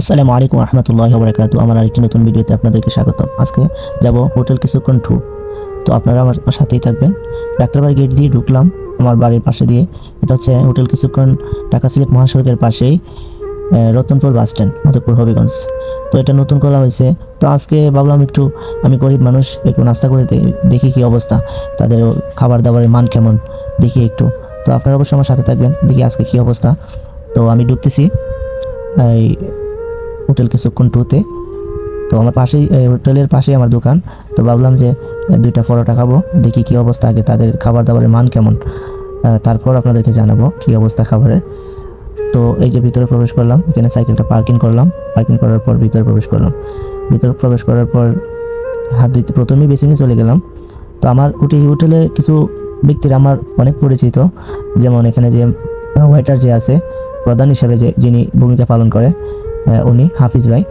আসসালামু আলাইকুম রহমতুল্লাহ বরকাতু আমার আরেকটি নতুন ভিডিওতে আপনাদেরকে স্বাগতম। আজকে যাব হোটেল কিছুক্ষণ টু। তো আপনারা আমার সাথেই থাকবেন। ডাক্তারবাড়ি গেট দিয়ে ঢুকলাম আমার বাড়ির পাশে দিয়ে। এটা হচ্ছে হোটেল কিছুক্ষণ ঢাকা সিলেট মহাসড়কের পাশেই রতনপুর বাস স্ট্যান্ড, মাধবপুর হবিগঞ্জ। তো এটা নতুন করা হয়েছে। তো আজকে ভাবলাম একটু আমি গরিব মানুষ, একটু নাস্তা করে দেখি কি অবস্থা। তাদের খাবার দাবারের মান কেমন, দেখি একটু। তো আপনারা অবশ্যই আমার সাথে থাকবেন, দেখি আজকে কি অবস্থা। তো আমি ঢুকতেছি। এই হোটেল কিছুক্ষণ টুতে। তো আমার পাশেই হোটেলের পাশেই আমার দোকান। তো ভাবলাম যে দুইটা পরোটা খাব, দেখি কি অবস্থা আগে তাদের খাবার দাবারের মান কেমন। তারপর আপনাদেরকে জানাব কি অবস্থা খাবারের। তো এই যে ভিতরে প্রবেশ করলাম, এখানে সাইকেলটা পার্কিং করলাম। পার্কিং করার পর ভিতরে প্রবেশ করলাম। ভিতরে প্রবেশ করার পর হাত ধুইতে প্রথমেই বেসিংয়ে চলে গেলাম। তো আমার উঠে, হোটেলে কিছু ব্যক্তির আমার অনেক পরিচিত। যেমন এখানে যে ওয়েটার যে আছে, প্রধান হিসাবে যে, যিনি ভূমিকা পালন করে। উনি হাফিজ ভাই,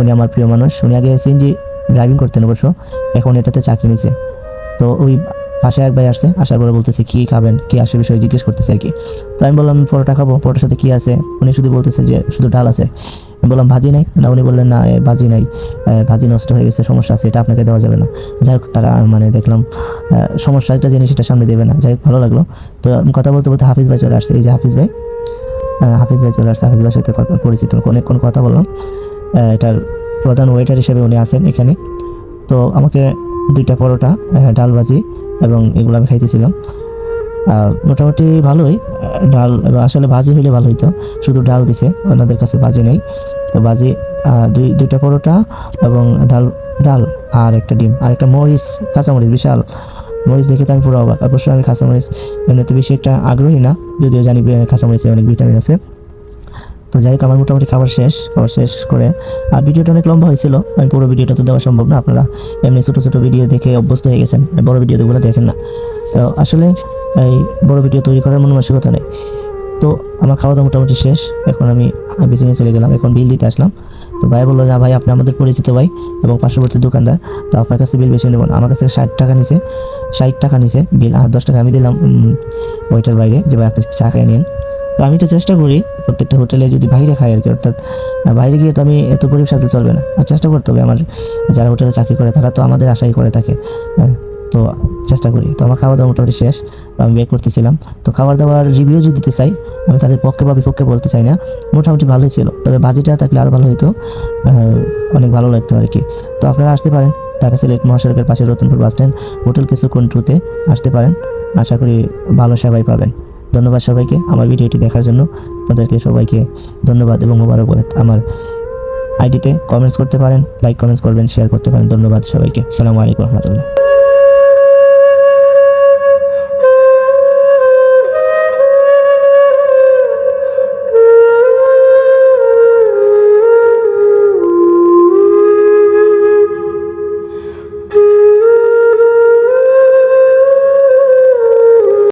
উনি আমার প্রিয় মানুষ। উনি আগে সিএনজি ড্রাইভিং করতেন অবশ্য, এখন এটাতে চাকরি নিছে। তো ওই পাশে এক ভাই আসছে, আসার পরে বলতেছে, কি খাবেন? কি আসে? বিষয়ে জিজ্ঞেস করতেছে আর কি তো আমি বললাম, পরোটা খাব, পরোটার সাথে কি আছে? উনি শুধু বলতেছে যে, শুধু ডাল আছে। আমি বললাম, ভাজি নাই? না, উনি বললেন, না ভাজি নাই। ভাজি নষ্ট হয়ে গেছে, সমস্যা আছে, এটা আপনাকে দেওয়া যাবে না। যাই হোক, তারা মানে দেখলাম সমস্যা একটা জিনিস এটা সামনে দেবে না। যাই হোক, ভালো লাগল। তো কথা বলতে বলতে হাফিজ ভাই চলে আসছে। এই যে হাফিজ ভাই হাফিজ ভাই চলে আসছে। হাফিজ ভাইয়ের সাথে কথা পরিচিত। অনেকক্ষণ কথা বললাম। এটার প্রধান ওয়েটার হিসেবে উনি আছেন এখানে। তো আমাকে দুইটা পরোটা ডাল ভাজি এবং এগুলো আমি খাইতেছিলাম। মোটামুটি ভালোই। ডাল আসলে ভাজি হইলে ভালো হইতো। শুধু ডাল দিছে, ওনাদের কাছে ভাজি নেই। তো ভাজি দুই দুইটা পরোটা এবং ডাল ডাল আর একটা ডিম। আর একটা মরিচ, কাঁচামরিচ, বিশাল। মরিচ দেখে তো আমি পুরো অবাক। অবশ্যই আমি কাঁচামরিচ এমনিতে বেশি একটা আগ্রহী না, যদিও জানি যে কাঁচামরিচে অনেক ভিটামিন আছে। তো যাই হোক, আমার মোটামুটি খাবার শেষ খাবার শেষ করে। আর ভিডিওটা অনেক লম্বা হয়েছিল, আমি পুরো ভিডিওটা তো দেওয়া সম্ভব না, আপনারা এমনি ছোটো ছোটো ভিডিও দেখে অভ্যস্ত হয়ে গেছেন, বড় ভিডিওগুলো দেখেন না। তো আসলে এই বড় ভিডিও তৈরি করার মন মানসিকতা নেই। তো আমার খাওয়া দাওয়া মোটামুটি শেষ, এখন আমি বিজিংয়ে চলে গেলাম এখন বিল দিতে আসলাম। তো ভাই বলল না ভাই আপনি আমাদের পরিচিত ভাই এবং পার্শ্ববর্তী দোকানদার। তো আপনার কাছে বিল বেশি নেব না। আমার কাছে ষাট টাকা নিছে ষাট টাকা নিছে বিল আর দশ টাকা। আমি দিলাম ওইটার বাইরে যে ভাই আপনি চা খাই নিন তো আমি তো চেষ্টা করি প্রত্যেকটা হোটেলে যদি বাইরে খাই আর কি অর্থাৎ বাইরে গিয়ে তো আমি এত গরিব সাথে চলবে না। আর চেষ্টা করতে হবে আমার যারা হোটেলে চাকরি করে তারা তো আমাদের আশাই করে থাকে। হ্যাঁ, তো চেষ্টা করি। তো আমার খাওয়া দাওয়া মোটামুটি শেষ, তো আমি বের করতেছিলাম। তো খাবার দাবার রিভিউ যদি দিতে চাই, আমি তাদের পক্ষে বা বিপক্ষে বলতে চাই না। মোটামুটি ভালোই ছিল, তবে ভাজিটা থাকলে আরও ভালো হতো অনেক ভালো লাগতো আর কি। তো আপনারা আসতে পারেন, ঢাকা সিলেট মহাসড়কের পাশে রতনপুর বাস স্ট্যান্ড, হোটেল কিছুক্ষণ ট্রুতে আসতে পারেন। আশা করি ভালো সেবাই পাবেন। ধন্যবাদ সবাইকে আমার ভিডিওটি দেখার জন্য। আপনাদেরকে সবাইকে ধন্যবাদ এবং মোবারকবাদ। আমার আইডিতে কমেন্টস করতে পারেন লাইক কমেন্টস করবেন শেয়ার করতে পারেন। ধন্যবাদ সবাইকে। সালামু আলাইকুম রহমতুল্লাহ।